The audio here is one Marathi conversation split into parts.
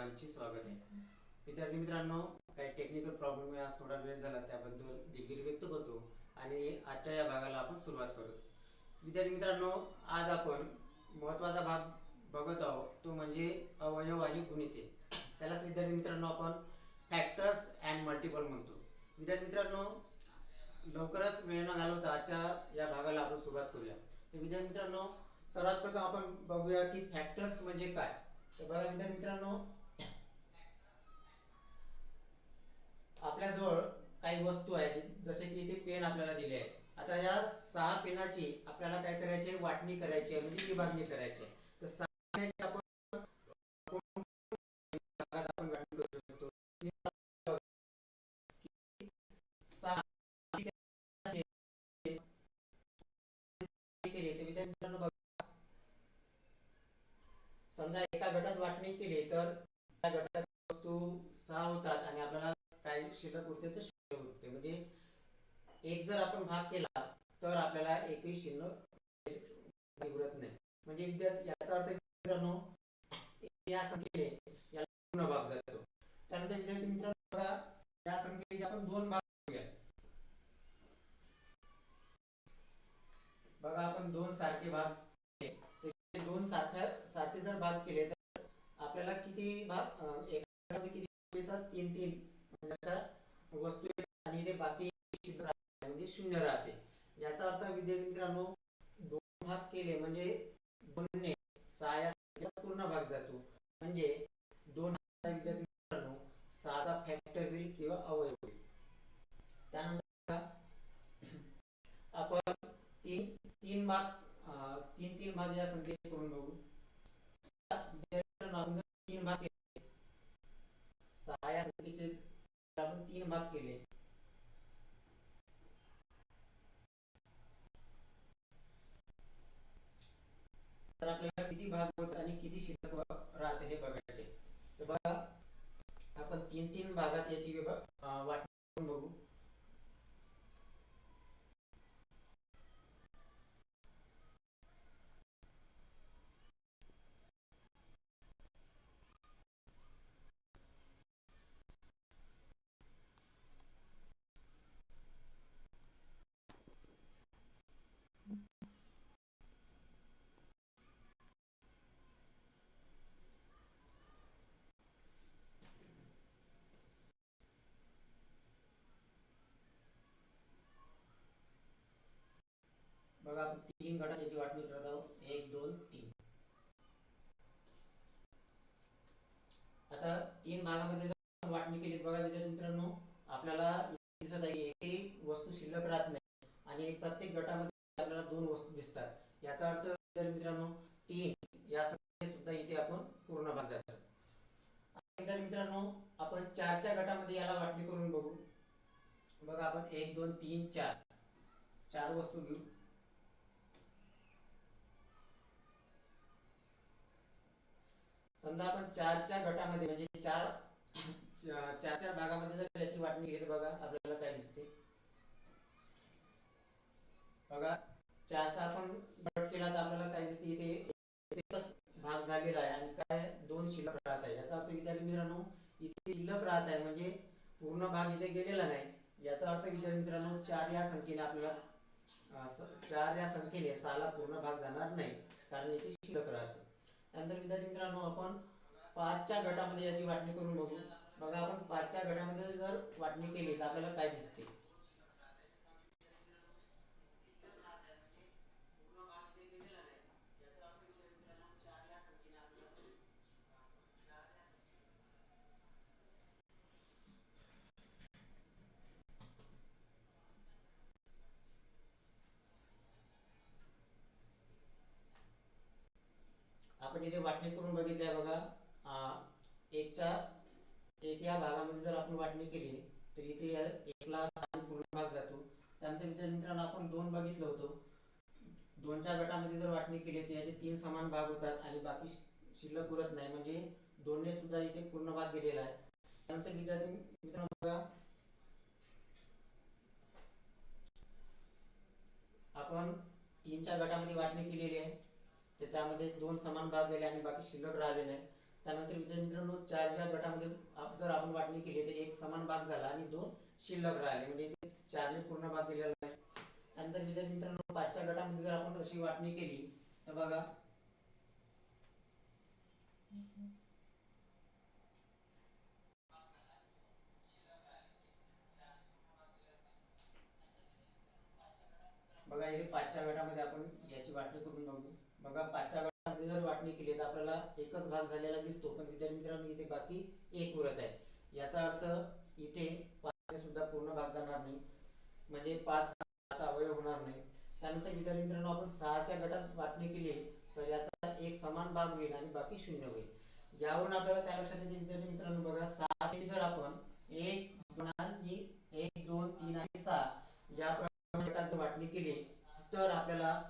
सर्वांचे स्वागत आहे. विद्यार्थी मित्रांनो काही टेक्निकल प्रॉब्लेम आज थोडा वेळ झाला त्याबद्दल दिलगिरी व्यक्त करतो आणि आजच्या या भागाला आपण सुरुवात करू. विद्यार्थी मित्रांनो आज आपण महत्त्वाचा भाग बघत आहोत तो म्हणजे अवयव आणि गुणिते. त्यालाच विद्यार्थी मित्रांनो आपण फॅक्टर्स अँड मल्टिपल म्हणतो. विद्यार्थी मित्रांनो लवकरच वेळ न घालवता आजच्या या भागाला आपण सुरुवात करूया. तर विद्यार्थी मित्रांनो सर्वात प्रथम आपण बघूया की फॅक्टर्स म्हणजे काय. तर बघा विद्यार्थी मित्रांनो आपल्याजवळ काही वस्तू आहेत जसे की इथे पेन आपल्याला दिले आहे आता या सहा पेनाची आपल्याला काय करायचे? वाटणी करायची आहे म्हणजे विभागणी करायची आहे. तर सहा पेनाची आपण समजा एका गटात वाटणी केली तर त्या गटात वस्तू सहा होतात आणि आपल्याला काय शिल्लक उरते तर शिल्लक उरते म्हणजे एक जर आपण भाग केला तर आपल्याला एकही शिल्लक उरत नाही म्हणजे विद्यार्थी याचा अर्थ मित्रांनो या संख्येने याला पूर्ण भाग जातो त्यानंतर विद्यार्थी मित्रांनो बघा या संख्येचे आपण दोन भाग करूया बघा आपण दोन सारखे भाग केले. तर हे दोन सारख्या सारखे जर भाग केले तर आपल्याला किती भाग एकामध्ये किती येतात? तीन तीन. म्हणजे अशा वस्तू आणि ते बाकी शिल्लक राहते म्हणजे शून्य राहते. याचा अर्थ विद्यार्थी मित्रांनो दोन भाग केले म्हणजे दोनने सहा पूर्ण भाग जातो. म्हणजे दोन हा विद्यार्थी मित्रांनो सहाचा फॅक्टर होईल किंवा अवयव होईल त्यानंतर बघा, आपण तीन तीन भाग अं, तीन तीन भाग या संख्येने करून बघू विद्यार्थी मित्रांनो, आपण जर तीन भाग केले. सहा या संख्येचे आपण तीन भाग केले. तर आपल्याला किती भाग होत आणि किती शिल्लक राहते हे बघायचे. तर बघा आपण तीन तीन भागात याची विभाग अं, वाटणी करून बघू बघा आपण तीन गटात याची वाटणी करत आहोत एक दोन तीन आता तीन भागामध्ये जर आपण वाटणी केली बघा विद्यार्थी मित्रांनो आपल्याला इथे दिसत आहे की एकही वस्तू शिल्लक राहत नाही आणि प्रत्येक गटामध्ये आपल्याला दोन वस्तू दिसतात याचा अर्थ विद्यार्थी मित्रांनो तीन या संख्येत सुद्धा इथे आपण पूर्ण भाग जातात आता विद्यार्थी मित्रांनो आपण चारच्या गटामध्ये याला वाटणी करून बघू बघा आपण एक दोन तीन चार चार वस्तू घेऊ समजा आपण चारच्या गटामध्ये म्हणजे चार चार चार भागामध्ये जर याची वाटणी केली तर बघा आपल्याला काय दिसते. बघा चारचा आपण गट केला तर आपल्याला काय दिसते इथे एकच भाग झालेला आहे आणि काय दोन शिल्लक राहत आहे. याचा अर्थ विद्यार्थी मित्रांनो इथे शिल्लक राहत आहे म्हणजे पूर्ण भाग इथे गेलेला नाही. याचा अर्थ विद्यार्थी मित्रांनो चार या संख्येने आपल्याला चार या संख्येने सहाला पूर्ण भाग जाणार नाही कारण इथे शिल्लक राहते. त्यानंतर विद्यार्थी मित्रांनो आपण पाचच्या गटामध्ये याची वाटणी करून बघू. बघा आपण पाचच्या गटामध्ये जर वाटणी केली तर आपल्याला काय दिसते? आपण इथे वाटणी करून बघितली आहे बघा. एकच्या एक या भागामध्ये जर आपण वाटणी केली तर इथे या एकला पूर्ण भाग जातो. त्यानंतर विद्यार्थी मित्रांनो आपण दोन बघितलं होतो. दोनच्या गटामध्ये जर वाटणी केली तर याचे तीन समान भाग होतात आणि बाकी शिल्लक उरत नाही. म्हणजे दोनने सुद्धा इथे पूर्ण भाग गेलेला आहे. त्यानंतर विद्यार्थी मित्रांनो बघा. आपण तीनच्या गटामध्ये वाटणी केलेली आहे. तर त्यामध्ये दोन समान भाग गेले आणि बाकी शिल्लक राहिले नाही. त्यानंतर विद्यार्थी मित्रांनो चारच्या गटामध्ये जर आपण वाटणी केली तर एक समान भाग झाला आणि दोन शिल्लक राहिले. म्हणजे चारने पूर्ण भाग दिलेला नाही. त्यानंतर विद्यार्थी मित्रांनो पाचच्या गटामध्ये जर आपण अशी वाटणी केली तर बघा. बघा इथे पाचच्या गटामध्ये आपण याची वाटणी करून बघू बघा पाचच्या गटामध्ये जर वाटणी केली तर आपल्याला एकच भाग झालेला दिसतो पण विद्यार्थी मित्रांनो इथे बाकी एक उरत आहे. याचा अर्थ इथे पाच सुद्धा पूर्ण भाग जाणार नाही. म्हणजे पाच अवयव होणार नाही. त्यानंतर विद्यार्थी मित्रांनो आपण सहाच्या गटात वाटणी केली तर याचा एक समान भाग होईल आणि बाकी शून्य होईल. यावरून आपल्याला काय लक्षात येते विद्यार्थी मित्रांनो बघा सहा जर आपण एक दोन एक दोन तीन आणि सहा या प्रमाणे गटात वाटणी केली तर आपल्याला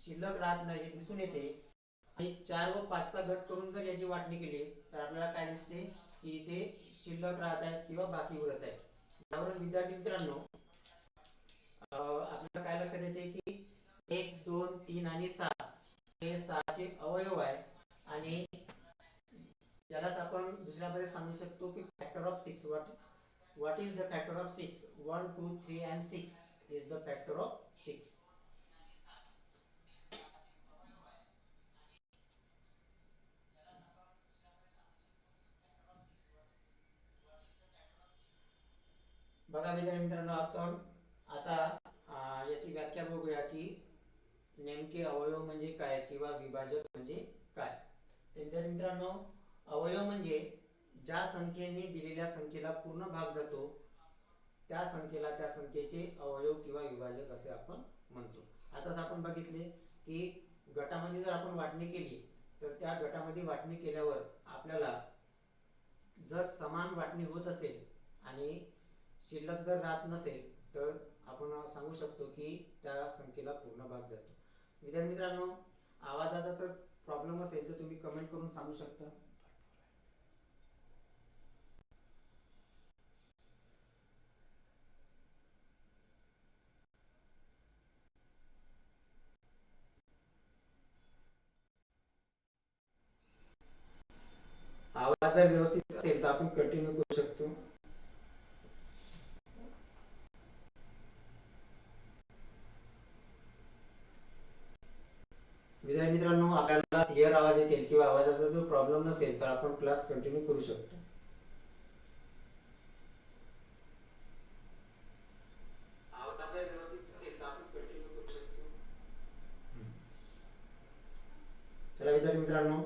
शिल्लक राहत नाही दिसून येते. चार व पाचचा घट करून जर याची वाटणी केली तर आपल्याला काय दिसते? की इथे शिल्लक राहत आहेत किंवा बाकी उरत आहे. त्यावरून विद्यार्थी मित्रांनो आपल्याला काय लक्षात येते की एक दोन तीन आणि सहा हे सहाचे अवयव आहे आणि यालाच आपण दुसऱ्यामध्ये सांगू शकतो की factor of six what what is the factor of six one two three and six is the factor of six बघा मित्रांनो आपण आता याची व्याख्या बघूया की नेमके अवयव म्हणजे काय किंवा विभाजक म्हणजे काय? तर मित्रांनो अवयव म्हणजे ज्या संख्येने दिलेल्या संख्येला पूर्ण भाग जातो त्या संख्येला त्या संख्येचे अवयव किंवा विभाजक असे आपण म्हणतो. आताच आपण बघितले की गटामध्ये जर आपण वाटणी केली तर त्या गटामध्ये वाटणी केल्यावर आपल्याला जर समान वाटणी होत असेल आणि शिल्लक जर राहत नसेल तर आपण सांगू शकतो की त्या संख्येला पूर्ण भाग जातो. विद्यार्थी मित्रांनो आवाजाचा जर प्रॉब्लेम असेल तर तुम्ही कमेंट करून सांगू शकता. आवाज जर व्यवस्थित असेल तर आपण कंटिन्यू करू शकतो. विद्यार्थी मित्रांनो आपल्याला क्लिअर आवाज येतील किंवा आवाजाचा जो प्रॉब्लेम नसेल तर आपण क्लास कंटिन्यू करू शकतो. जर तर आपण कंटिन्यू करू शकतो. चला विद्यार्थी मित्रांनो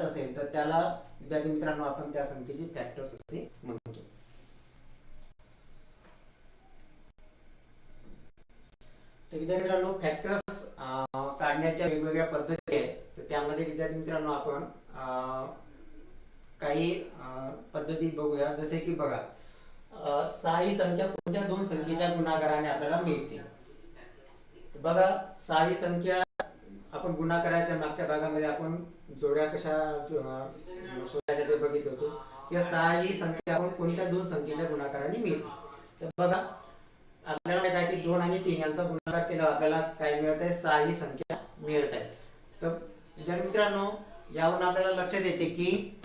असेल तर त्याला विद्यार्थी मित्रांनो आपण त्या संख्येचे फॅक्टर्स असे म्हणतो. तर विद्यार्थी मित्रांनो फॅक्टर्स काढण्याच्या वेगवेगळ्या पद्धती आहेत. तर त्यामध्ये विद्यार्थी मित्रांनो आपण काही पद्धती बघूया. जसे की बघा सहा ही संख्या कोणत्या दोन संख्येच्या गुणाकाराने आपल्याला मिळते? बघा सहा ही संख्या आपण गुणाकाराच्या मागच्या भागामध्ये आपण जोड्या कशा शोधायच्या ते होतो. या सहा ही संख्या आपण कोणत्या दोन संख्येच्या गुणाकाराने मिळते तर बघा आपल्याला माहीत आहे की दोन आणि तीन यांचा गुणाकार केला आपल्याला काय मिळत आहे? सहा ही संख्या मिळत आहे. तर जर मित्रांनो यावरून आपल्याला लक्षात येते की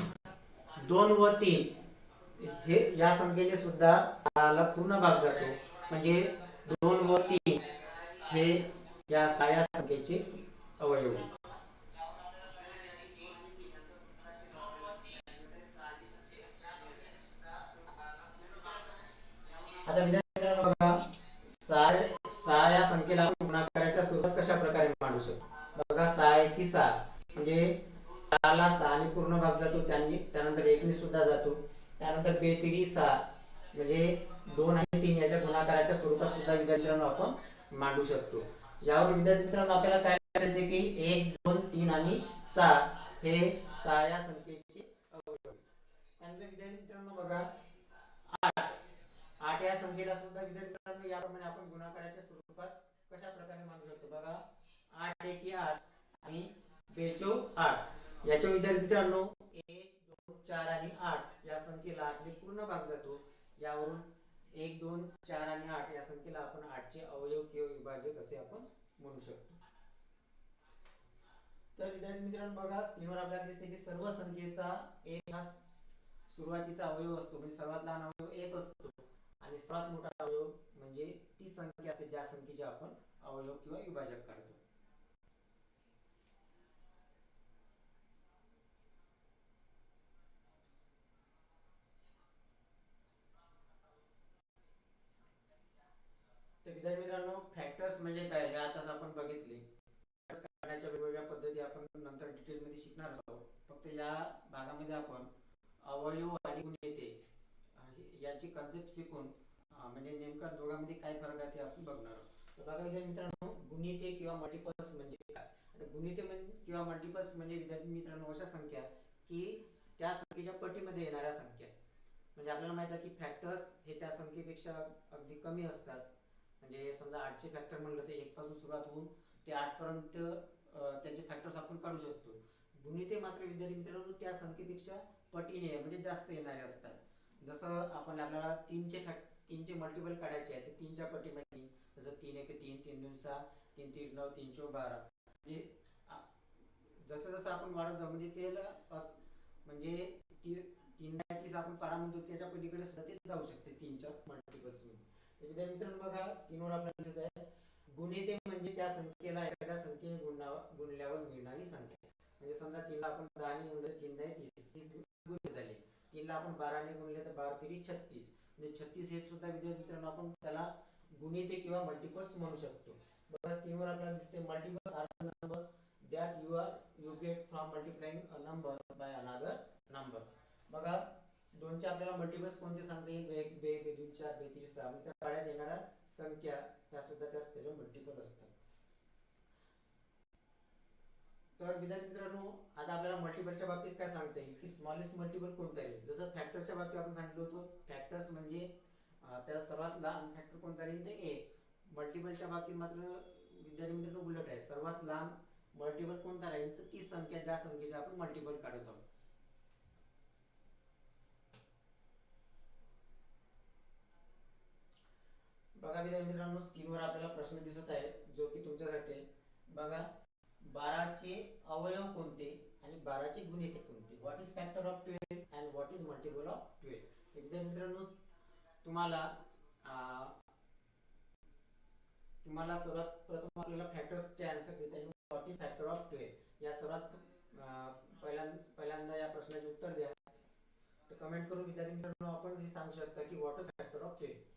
दोन व तीन हे या संख्येने सुद्धा सहाला पूर्ण भाग जातो. म्हणजे दोन व तीन हे या सहा या संख्येचे अवयव आता विद्यार्थी बघा सहा सा या संख्येला गुणाकाराच्या स्वरूपात कशा प्रकारे मांडू शकतो? बघा सहा एकी सहा म्हणजे सहाला सहाने पूर्ण भाग जातो त्यांनी त्यानंतर एकने सुद्धा जातो. त्यानंतर बेतिरी सहा म्हणजे दोन आणि तीन याच्या गुणाकाराच्या स्वरूपात सुद्धा विद्यार्थी आपण मांडू शकतो. यावर विद्यार्थी मित्रांनो आपल्याला काय लक्षात की एक दोन तीन आणि सहा. हे सहा या संख्येची अवयव. त्यानंतर विद्यार्थी मित्रांनो बघा आठ. आठ या संख्येला सुद्धा विद्यार्थी मित्रांनो याप्रमाणे आपण गुणाकाराच्या स्वरूपात कशा प्रकारे मांडू शकतो? बघा आठ एक आठ आणि बेचो आठ. याच्या विद्यार्थी मित्रांनो एक दोन चार आणि आठ या संख्येला आठने पूर्ण भाग जातो. यावरून एक दोन चार आणि आठ या संख्येला आपण आठचे अवयव किंवा विभाजक असे आपण म्हणू शकतो मित्रांनो बघा स्क्रीनवर आपल्याला दिसते की सर्व संख्येचा एक हा सुरुवातीचा अवयव असतो. म्हणजे सर्वात लहान अवयव एक असतो. आणि सर्वात मोठा अवयव म्हणजे ती संख्या असते ज्या संख्येचे आपण अवयव किंवा विभाजक काढतो तर विद्यार्थी मित्रांनो फॅक्टर्स म्हणजे काय हे आताच आपण बघितले Factors काढण्याच्या वेगवेगळ्या पद्धती आपण नंतर डिटेलमध्ये शिकणार आहोत फक्त या भागामध्ये आपण अवयव आणि गुण येते याची कन्सेप्ट शिकून अं, म्हणजे नेमका दोघांमध्ये काय फरक आहे ते आपण बघणार आहोत तर बघा विद्यार्थी मित्रांनो गुणिते किंवा मल्टिपल्स म्हणजे काय आता गुणिते म्हणजे किंवा मल्टिपल्स म्हणजे विद्यार्थी मित्रांनो अशा संख्या की त्या संख्येच्या पटीमध्ये येणाऱ्या संख्या म्हणजे आपल्याला माहीत आहे की फॅक्टर्स हे पेक्षा अगदी कमी असतात. म्हणजे समजा आठचे फॅक्टर म्हणलं तर एक पासून सुरुवात होऊन ते आठपर्यंत त्याचे फॅक्टर्स आपण काढू शकतो. गुणिते मात्र विद्यार्थी मित्रांनो त्या संख्येपेक्षा पटीने म्हणजे जास्त येणारे असतात. जसं आपण आपल्याला तीनचे फॅक्ट तीनचे मल्टिपल काढायचे आहे तर तीनच्या पटीमध्ये जसं तीन एक तीन तीन दोन सहा तीन तीन नऊ तीन चो बारा. म्हणजे जसं जसं आपण वाढत जाऊ म्हणजे त्याला म्हणजे ती तीन तीस आपण पारा म्हणतो त्याच्या पलीकडे सुद्धा ते जाऊ शकतो तीनच्या मल्टिपल्समध्ये तर विद्यार्थी मित्रांनो बघा स्क्रीनवर आपल्याला दिसत आहे. गुणिते म्हणजे त्या संख्या एखाद्या संख्येने गुणा- गुणल्यावर मिळणारी संख्या म्हणजे समजा तीनला आपण दहाने गुणले तीन दहा तीस ती गु- गुणिले झाली तीनला आपण बाराने गुणले तर बारा तेरी छत्तीस म्हणजे छत्तीस हे सुद्धा विद्यार्थी मित्रांनो आपण त्याला गुणिते किंवा मल्टिपल्स म्हणू शकतो बघा स्क्रीनवर आपल्याला दिसते multiples are number that you are you get from multiplying a number by another number बघा दोनचे आपल्याला मल्टिपल्स कोणते सांगता येईल एक बे बे सहा म्हणजे त्या पाळ्यात येणाऱ्या संख्या त्या सुद्धा त्या त्याच्या मल्टिपल असतात. तर विद्यार्थी मित्रांनो आता आपल्याला मल्टिपलच्या बाबतीत काय सांगता येईल? की स्मॉलेस्ट मल्टिपल कोणता येईल? जसं फॅक्टरच्या बाबतीत आपण सांगितलं होतं फॅक्टर्स म्हणजे त्या सर्वात लहान फॅक्टर कोणता राहील? ते एक. मल्टिपलच्या बाबतीत मात्र विद्यार्थी मित्रांनो उलट आहे. सर्वात लहान मल्टिपल कोणता राहील? तर ती संख्या ज्या संख्येचे आपण मल्टिपल काढत आहोत बघा विद्यार्थी मित्रांनो स्क्रीनवर आपल्याला प्रश्न दिसत आहे जो की तुमच्यासाठी. बघा बाराचे अवयव कोणते आणि बाराचे गुणिते कोणते? What is factor of twelve and what is multiple of twelve विद्यार्थी मित्रांनो तुम्हाला तुम्हाला सर्वात प्रथम आपल्याला फॅक्टर्सचे आन्सर देता येईल. What is factor of twelve या सर्वात पहिल्यांदा पहिल्यांदा या प्रश्नाचे उत्तर द्या. तर कमेंट करून विद्यार्थी मित्रांनो आपण हे सांगू शकता की what is factor of twelve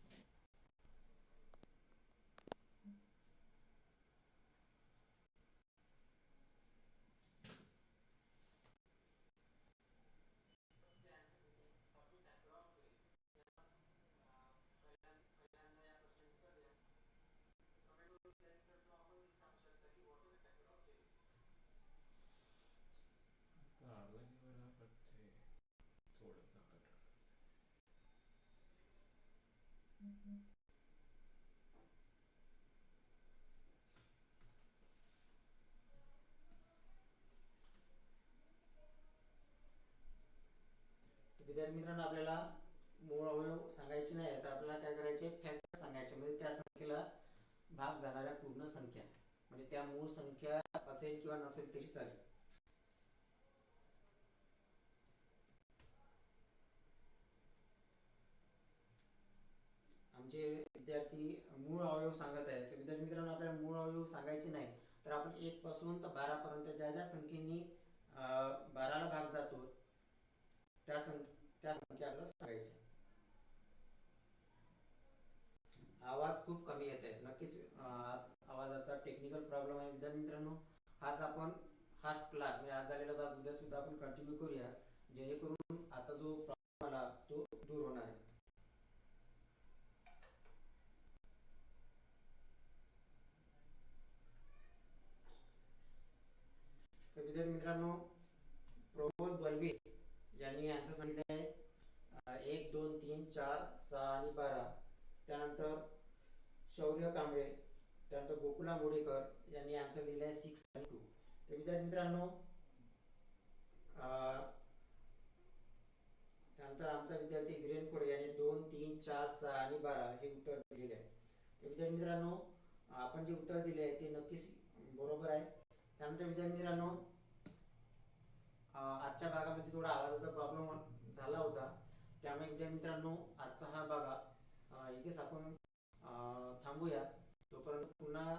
विद्यार्थी मित्रांनो आपल्याला मूळ अवयव सांगायचे नाही तर आपल्याला काय करायचे? फॅक्टर सांगायचे. म्हणजे त्या संख्येला भाग जाणाऱ्या पूर्ण संख्या. म्हणजे त्या मूळ संख्या असेल किंवा नसेल तरी चालेल. आमचे विद्यार्थी मूळ अवयव सांगत आहेत. तर विद्यार्थी मित्रांनो आपल्याला मूळ अवयव सांगायचे नाही. तर आपण एक पासून तर बारा पर्यंत ज्या ज्या संख्ये सहा आणि बारा हे उत्तर दिलेले आहे. तर विद्यार्थी मित्रांनो आपण जे उत्तर दिले आहे ते नक्कीच बरोबर आहे. त्यानंतर विद्यार्थी मित्रांनो आजच्या भागामध्ये थोडा आवाजाचा प्रॉब्लेम झाला होता. त्यामुळे विद्यार्थी मित्रांनो आजचा हा भागा इथेच आपण थांबूया. तोपर्यंत पुन्हा